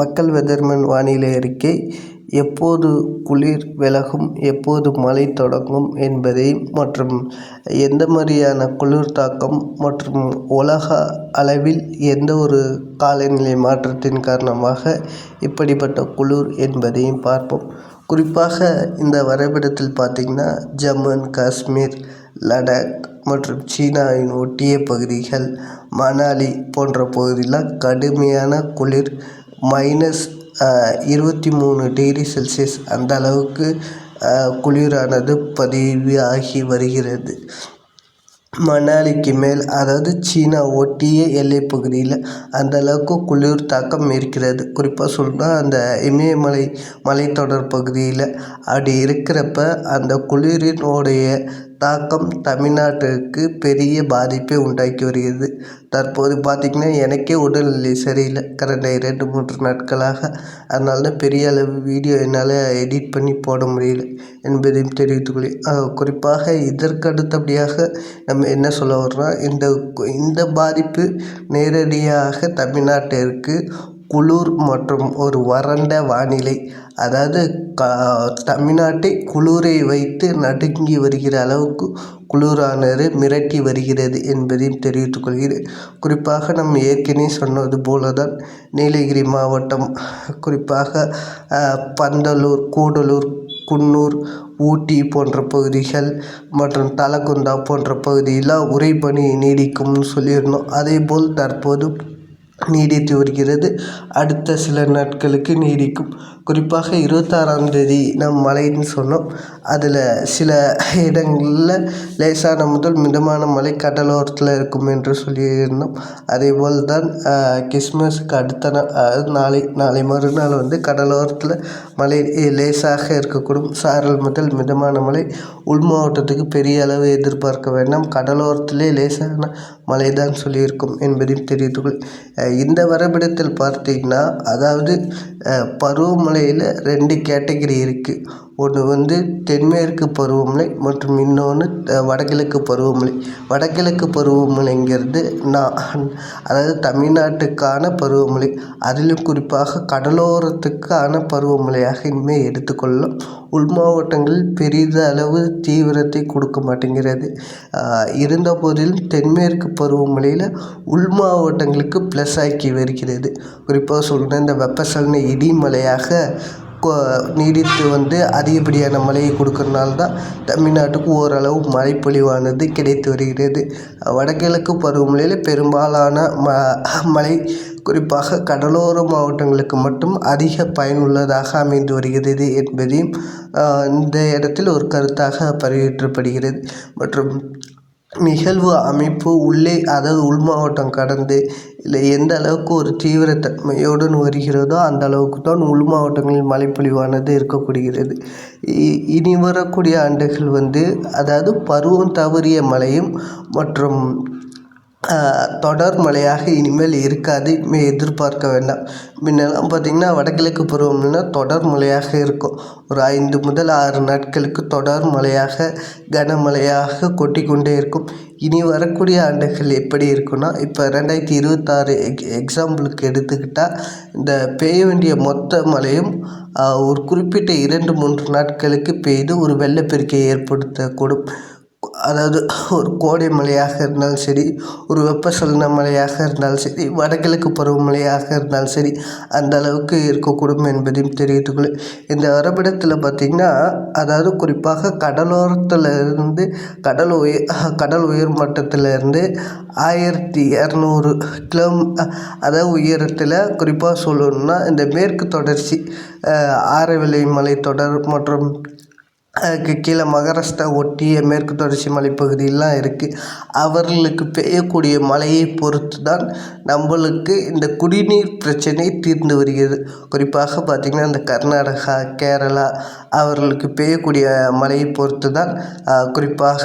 மக்கள் வெதர்மேன் வானிலை அறிக்கை. எப்போது குளிர் விலகும் எப்போது மழை தொடங்கும் என்பதையும் மற்றும் எந்த மாதிரியான குளிர் தாக்கம் மற்றும் உலக அளவில் எந்த ஒரு காலநிலை மாற்றத்தின் காரணமாக இப்படிப்பட்ட குளிர் என்பதையும் பார்ப்போம். குறிப்பாக இந்த வரைபடத்தில் பார்த்திங்கன்னா ஜம்மு அண்ட் காஷ்மீர் லடாக் மற்றும் சீனாவின் ஒட்டிய பகுதிகள் மணாலி போன்ற பகுதியெலாம் கடுமையான குளிர் மைனஸ் uh, இருபத்தி மூணு டிகிரி செல்சியஸ் அந்த அளவுக்கு uh, குளிரானது பதிவு ஆகி வருகிறது. மணாலிக்கு மேல் அதாவது சீனா ஒட்டிய எல்லைப் பகுதியில் அந்த அளவுக்கு குளிர் தாக்கம் இருக்கிறது. குறிப்பாக சொல்லணும்னா அந்த இமயமலை மலைத்தொடர் பகுதியில் அப்படி இருக்கிறப்ப அந்த குளிரினுடைய தாக்கம் தமிழ்நாட்டிற்கு பெரிய பாதிப்பை உண்டாக்கி வருகிறது. தற்போது பார்த்திங்கன்னா எனக்கே உடல்நிலை சரியில்லை. கடந்த இரண்டு மூன்று நாட்களாக அதனால தான் பெரிய அளவு வீடியோ என்னால் எடிட் பண்ணி போட முடியல என்பதையும் தெரிவித்துக்கொள்கிறேன். குறிப்பாக இதற்கு அடுத்தபடியாக நம்ம என்ன சொல்ல வர்றோம் இந்த இந்த பாதிப்பு நேரடியாக தமிழ்நாட்டிற்கு குளிர் மற்றும் ஒரு வறண்ட வானிலை. அதாவது க தமிழ்நாட்டை குளிரை வைத்து நடுங்கி வருகிற அளவுக்கு குளிரானது மிரட்டி வருகிறது என்பதையும் தெரிவித்துக் கொள்கிறேன். குறிப்பாக நம் ஏற்கனவே சொன்னது போல தான் நீலகிரி மாவட்டம் குறிப்பாக பந்தலூர் கூடலூர் குன்னூர் ஊட்டி போன்ற பகுதிகள் மற்றும் தலகுந்தா போன்ற பகுதியெலாம் உறைபனி நீடிக்கும்னு சொல்லியிருந்தோம். அதேபோல் தற்போது நீடித்து வருகிறது. அடுத்த சில நாட்களுக்கு நீடிக்கும். குறிப்பாக இருபத்தாறாம் தேதி நம் மழைன்னு சொன்னோம். அதில் சில இடங்களில் லேசான முதல் மிதமான மழை கடலோரத்தில் இருக்கும் என்று சொல்லியிருந்தோம். அதேபோல் தான் கிறிஸ்மஸுக்கு அடுத்த நாள் அதாவது நாளை நாளை மறுநாள் வந்து கடலோரத்தில் மழை லேசாக இருக்கக்கூடும். சாரல் முதல் மிதமான மழை உள் மாவட்டத்துக்கு பெரிய அளவு எதிர்பார்க்க வேண்டாம். கடலோரத்திலே லேசான மழை தான் சொல்லியிருக்கும் என்பதையும் தெரிவித்துக்கொள் இந்த வரைபடத்தில் பார்த்தீங்கன்னா அதாவது பருவமழை பருவமழையில் ரெண்டு கேட்டகிரி இருக்குது ஒன்று வந்து தென்மேற்கு பருவமழை மற்றும் இன்னொன்று வடகிழக்கு பருவமழை. வடகிழக்கு பருவமழைங்கிறது நான் அதாவது தமிழ்நாட்டுக்கான பருவமழை. அதிலும் குறிப்பாக கடலோரத்துக்கான பருவமழையாக இனிமேல் எடுத்துக்கொள்ளலாம். உள் மாவட்டங்களில் பெரிதளவு தீவிரத்தை கொடுக்க மாட்டேங்கிறது. இருந்த போதிலும் தென்மேற்கு பருவமழையில் உள் மாவட்டங்களுக்கு ப்ளஸ் ஆக்கி வருகிறது. குறிப்பாக சொல்லணும்னா இந்த வெப்பசலன இடி மழையாக நீடித்து வந்து அதிகப்படியான மழையை கொடுக்கறனால தான் தமிழ்நாட்டுக்கு ஓரளவு மழைப்பொழிவானது கிடைத்து வருகிறது. வடகிழக்கு பருவமழையில் பெரும்பாலான ம மழை குறிப்பாக கடலோர மாவட்டங்களுக்கு மட்டும் அதிக பயனுள்ளதாக அமைந்து வருகிறது என்பதையும் இந்த இடத்தில் ஒரு கருத்தாக பதிவேற்றப்படுகிறது மற்றும் நிகழ்வு அமைப்பு உள்ளே அதாவது உள் மாவட்டம் கடந்து இல்லை எந்த அளவுக்கு ஒரு தீவிரத்தன்மையுடன் வருகிறதோ அந்த அளவுக்கு தான் உள் மாவட்டங்களில் மழைப்பொழிவானது இருக்கக்கூடியது. இனி வரக்கூடிய ஆண்டுகள் வந்து அதாவது பருவம் தவறிய மழையும் மற்றும் தொடர் மழையாக இனிமேல் இருக்காது. இனிமேல் எதிர்பார்க்க வேண்டாம். முன்னெல்லாம் பார்த்திங்கன்னா வடகிழக்கு பருவமழைனா தொடர் மழையாக இருக்கும். ஒரு ஐந்து முதல் ஆறு நாட்களுக்கு தொடர் மழையாக கனமழையாக கொட்டி கொண்டே இருக்கும். இனி வரக்கூடிய ஆண்டுகள் எப்படி இருக்குன்னா இப்போ ரெண்டாயிரத்தி இருபத்தாறு எக் எக்ஸாம்பிளுக்கு எடுத்துக்கிட்டால் இந்த பெய்ய வேண்டிய மொத்த மழையும் ஒரு குறிப்பிட்ட இரண்டு மூன்று நாட்களுக்கு பெய்து ஒரு வெள்ளப்பெருக்கை ஏற்படுத்தக்கூடும். அதாவது ஒரு கோடை மழையாக இருந்தாலும் சரி ஒரு வெப்பசலன மழையாக இருந்தாலும் சரி வடகிழக்கு பருவமழையாக இருந்தாலும் சரி அந்த அளவுக்கு இருக்கக்கூடும் என்பதையும் தெரிவித்துக்கொள்ள இந்த வரைபடத்தில் பார்த்திங்கன்னா அதாவது குறிப்பாக கடலோரத்தில் இருந்து கடல் உயர் கடல் உயர் மட்டத்தில் இருந்து ஆயிரத்தி இரநூறு கிலோ அதாவது உயரத்தில் குறிப்பாக சொல்லணுன்னா இந்த மேற்கு தொடர்ச்சி ஆரவல்லி மலைத்தொடர் மற்றும் அதுக்கு கீழே மகாராஷ்டிரா ஒட்டிய மேற்கு தொடர்ச்சி மலைப்பகுதியெலாம் இருக்குது அவர்களுக்கு பெய்யக்கூடிய மழையை பொறுத்து தான் நம்மளுக்கு இந்த குடிநீர் பிரச்சனை தீர்ந்து வருகிறது. குறிப்பாக பார்த்திங்கன்னா இந்த கர்நாடகா கேரளா அவர்களுக்கு பெய்யக்கூடிய மழையை பொறுத்து தான் குறிப்பாக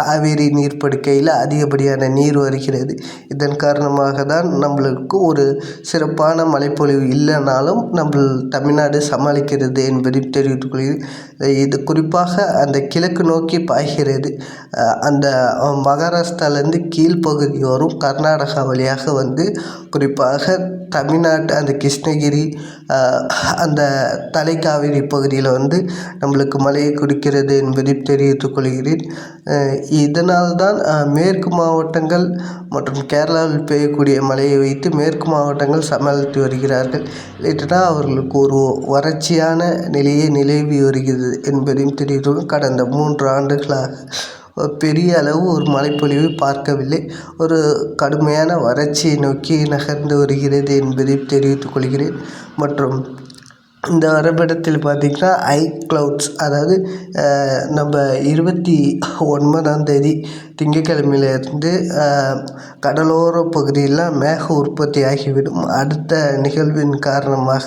காவேரி நீர்ப்படுக்கையில் அதிகப்படியான நீர் வருகிறது. இதன் காரணமாக தான் நம்மளுக்கு ஒரு சிறப்பான மழைப்பொழிவு இல்லைனாலும் நம்ம தமிழ்நாடு சமாளிக்கிறது என்பதை தெரிவித்துக் கொள்கிறேன். இது குறி குறிப்பாக அந்த கிழக்கு நோக்கி பாய்கிறது. அந்த மகாராஷ்டிராலேருந்து கீழ்ப்பகுதி வரும் கர்நாடகா வழியாக வந்து குறிப்பாக தமிழ்நாட்டு அந்த கிருஷ்ணகிரி அந்த தலைக்காவிரி பகுதியில் வந்து நம்மளுக்கு மழையை கொடுக்கிறது என்பதை தெரிவித்துக் கொள்கிறேன். இதனால் தான் மேற்கு மாவட்டங்கள் மற்றும் கேரளாவில் பெய்யக்கூடிய மழையை வைத்து மேற்கு மாவட்டங்கள் சமாளித்து வருகிறார்கள். இல்லைனா அவர்களுக்கு ஒரு வறட்சியான நிலையே நிலவி வருகிறது என்பதையும் தெரிவித்துள்ளோம் கடந்த மூன்று ஆண்டுகளாக பெரிய அளவு ஒரு மழைப்பொழிவு பார்க்கவில்லை. ஒரு கடுமையான வறட்சியை நோக்கி நகர்ந்து வருகிறது என்பதை தெரிவித்துக் கொள்கிறேன். மற்றும் இந்த வரைபடத்தில் பார்த்திங்கன்னா ஐ க்ளவுட்ஸ் அதாவது நம்ம இருபத்தி ஒன்பதாம் தேதி திங்கட்கிழமையிலேருந்து கடலோர பகுதியில் மேக உற்பத்தி ஆகிவிடும் அடுத்த நிகழ்வின் காரணமாக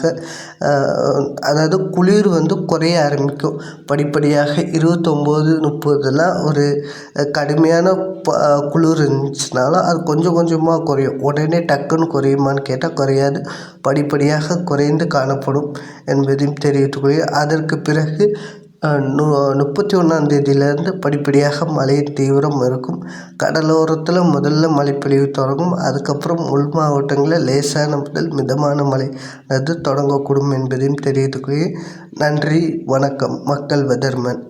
அதாவது குளிர் வந்து குறைய ஆரம்பிக்கும். படிப்படியாக இருபத்தொம்போது முப்பதுலாம் ஒரு கடுமையான ப குளிர் இருந்துச்சுனாலும் அது கொஞ்சம் கொஞ்சமாக குறையும். உடனே டக்குன்னு குறையுமான்னு கேட்டால் குறையாது. படிப்படியாக குறைந்து காணப்படும் என்பதையும் தெரிவித்துக் அதற்கு பிறகு நு முப்பத்தி ஒன்றாந்தேதியிலேருந்து படிப்படியாக மழையின் தீவிரம் இருக்கும். கடலோரத்தில் முதல்ல மழைப்பொழிவு தொடங்கும். அதுக்கப்புறம் உள் மாவட்டங்களில் லேசான முதல் மிதமான மழை அது தொடங்கக்கூடும் என்பதையும் தெரிவித்துக் நன்றி வணக்கம். மக்கள் வெதர்மேன்.